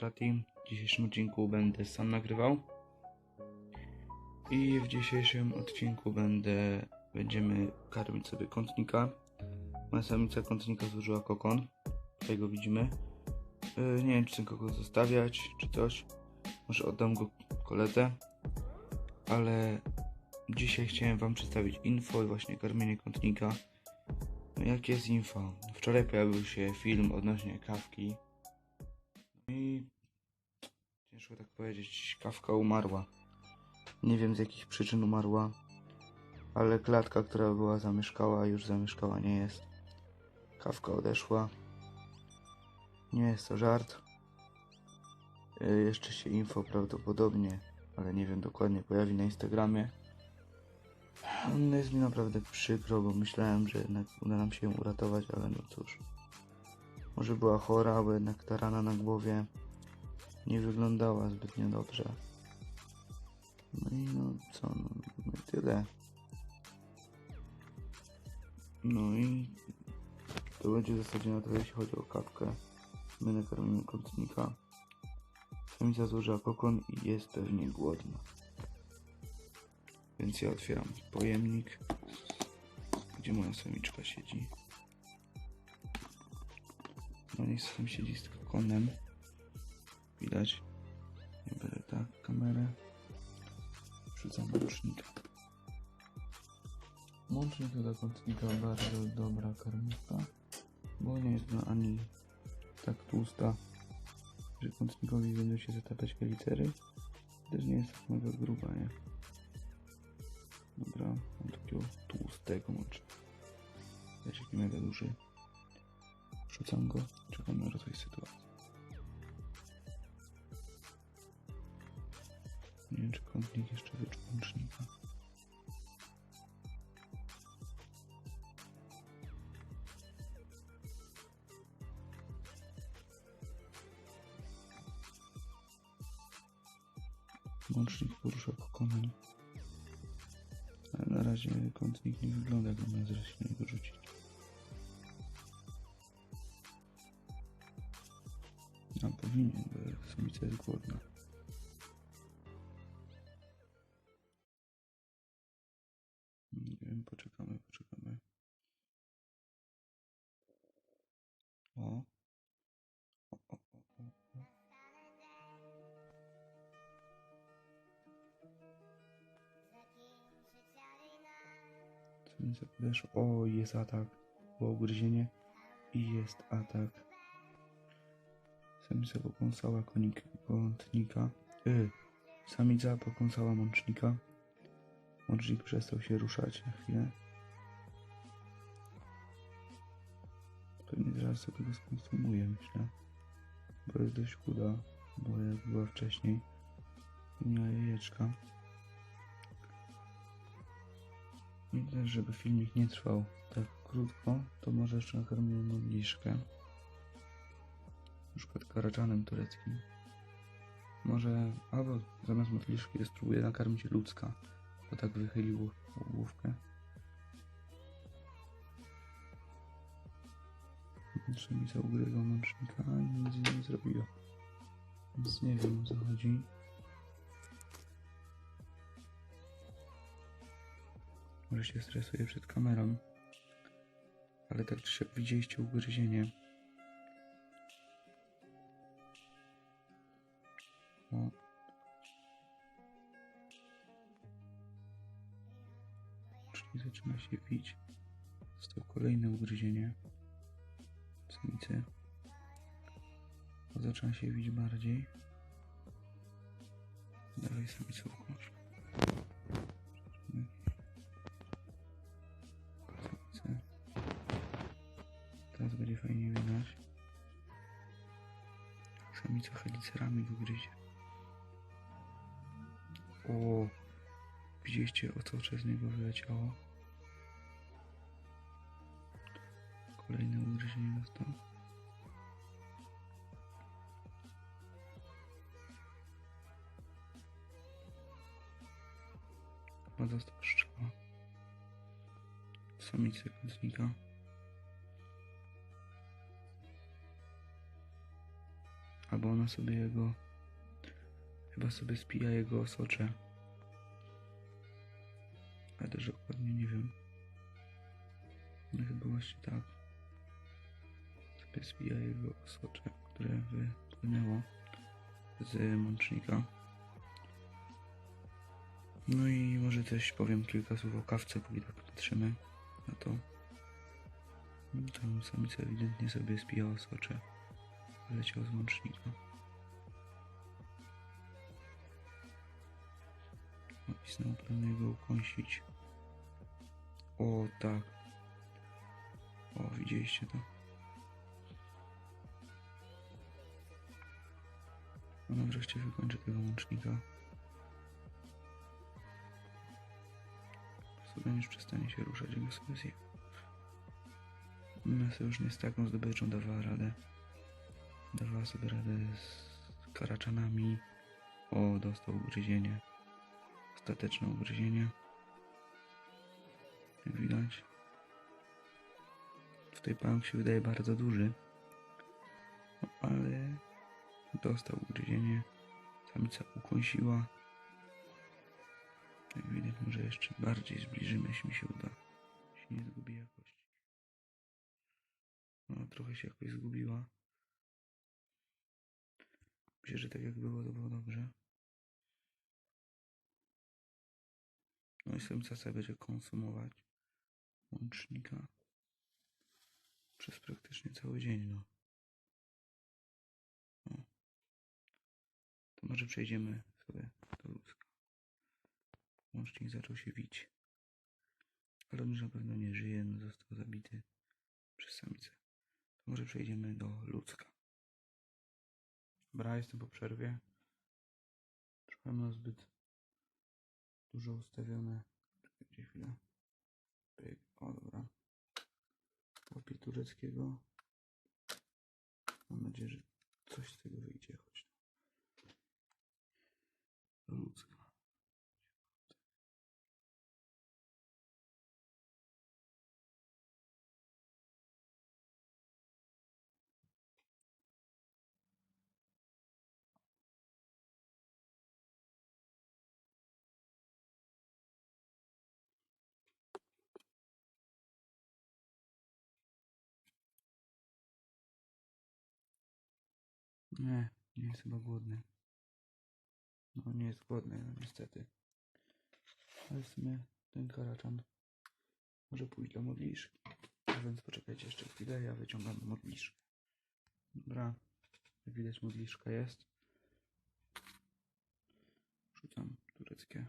Terati. W dzisiejszym odcinku będę sam nagrywał. I w dzisiejszym odcinku będę, będziemy karmić sobie kątnika. Moja samica kątnika złożyła kokon. Tutaj go widzimy. Yy, nie wiem, czy ten kokon zostawiać, czy coś. Może oddam go koledze. Ale dzisiaj chciałem wam przedstawić info i właśnie karmienie kątnika. No jakie jest info? Wczoraj pojawił się film odnośnie kawki. Tak powiedzieć, kawka umarła. Nie wiem z jakich przyczyn umarła, ale klatka, która była zamieszkała, już zamieszkała nie jest. Kawka odeszła. Nie jest to żart. Y, Jeszcze się info prawdopodobnie, ale nie wiem dokładnie, pojawi na Instagramie. No jest mi naprawdę przykro, bo myślałem, że jednak uda nam się ją uratować, ale no cóż. Może była chora, bo jednak ta rana na głowie nie wyglądała zbytnio dobrze. No i no co, no, no tyle. No i to będzie w zasadzie na tyle, jeśli chodzi o kawkę. My nakarmimy kątnika. Samica złożyła kokon i jest pewnie głodna. Więc ja otwieram pojemnik, gdzie moja samiczka siedzi. No niech sam siedzi z kokonem. Widać. Ja biorę tak kamerę. Wrzucam łącznika. Łącznik to dla kątnika bardzo dobra karmówka, bo nie jest ona ani tak tłusta, że kątnikowi będą się zatapiać kalicery. Też nie jest tak mega gruba, nie? Dobra, mam takiego tłustego łącznika. Wiesz, jaki mega duży. Wrzucam go, czekam na rozwój sytuacji. Kątnik jeszcze wyczuł łącznika. Łącznik porusza kokonem. Ale na razie kątnik nie wygląda, jakby miał na niego rzucić. A powinien, bo samica jest głodna. O. O, o, o, jest atak. Było ugryzienie. I jest atak. Samica pokąsała konik, kątnika. Y, samica pokąsała mącznika. Łącznik przestał się ruszać na chwilę. Zaraz sobie go skonsumuję, myślę. Bo jest dość chuda, bo jak była wcześniej, miała jajeczka. I też, żeby filmik nie trwał tak krótko, to może jeszcze nakarmimy modliszkę. Na przykład karaczanem tureckim. Może, albo zamiast modliszki spróbuję nakarmić ludzka, bo tak wychylił główkę. Samica ugryzła mącznika i nic nie zrobiła. Więc nie wiem o co chodzi. Może się stresuje przed kamerą. Ale tak czy siak widzieliście ugryzienie. O. Czyli zaczyna się wić. Zostało kolejne ugryzienie. O, Zaczyna się wić bardziej. Samicę ukąś. Samice. Teraz będzie fajnie widać. Samica helicerami wygryzie. O, widzieliście o co przez niego wyleciało? Kolejne ugryzienie dostał. Chyba dostał strzała. Samicy kątnika. Albo ona sobie jego... Chyba sobie spija jego osocze. Ale też dokładnie nie wiem. No chyba właśnie tak. Spija jego osocze, które wypłynęło z mącznika. No i może też powiem kilka słów o kawce, póki tak patrzymy na to. Tam samica ewidentnie sobie spijała socze. Wyleciał z mącznika. O, i znowu planuję go ukąsić. O, tak. O, widzieliście to? Ona wreszcie wykończy tego łącznika. Sobie już przestanie się ruszać, jak go sobie zje. Nasa już nie z taką zdobyczą dawała radę. Dawała sobie radę z karaczanami. O, dostał ugryzienie. Ostateczne ugryzienie. Jak widać. Tutaj pająk się wydaje bardzo duży. Dostał ugryzienie. Samica ukąsiła. Jak widać, może jeszcze bardziej zbliżymy, jeśli mi się uda. Jeśli nie zgubi jakości. No, trochę się jakoś zgubiła. Myślę, że tak jak było, to było dobrze. No i samica sobie będzie konsumować łącznika przez praktycznie cały dzień, no. To może przejdziemy sobie do ludzka. Łącznik zaczął się wić. Ale on już na pewno nie żyje, no został zabity przez samicę. To może przejdziemy do ludzka. Dobra, jestem po przerwie. Trochę mam zbyt dużo ustawione. Czekajcie chwilę. O, dobra. Łapię tureckiego. Mam nadzieję, że coś z tego wyjdzie. Chodź. Do ludzka. Nie, No nie jest głodny, no niestety. Ale w sumie ten karaczan może pójść do modliszki. A więc poczekajcie jeszcze chwilę, ja wyciągam modliszkę. Dobra, jak widać modliszka jest. Rzucam tureckie.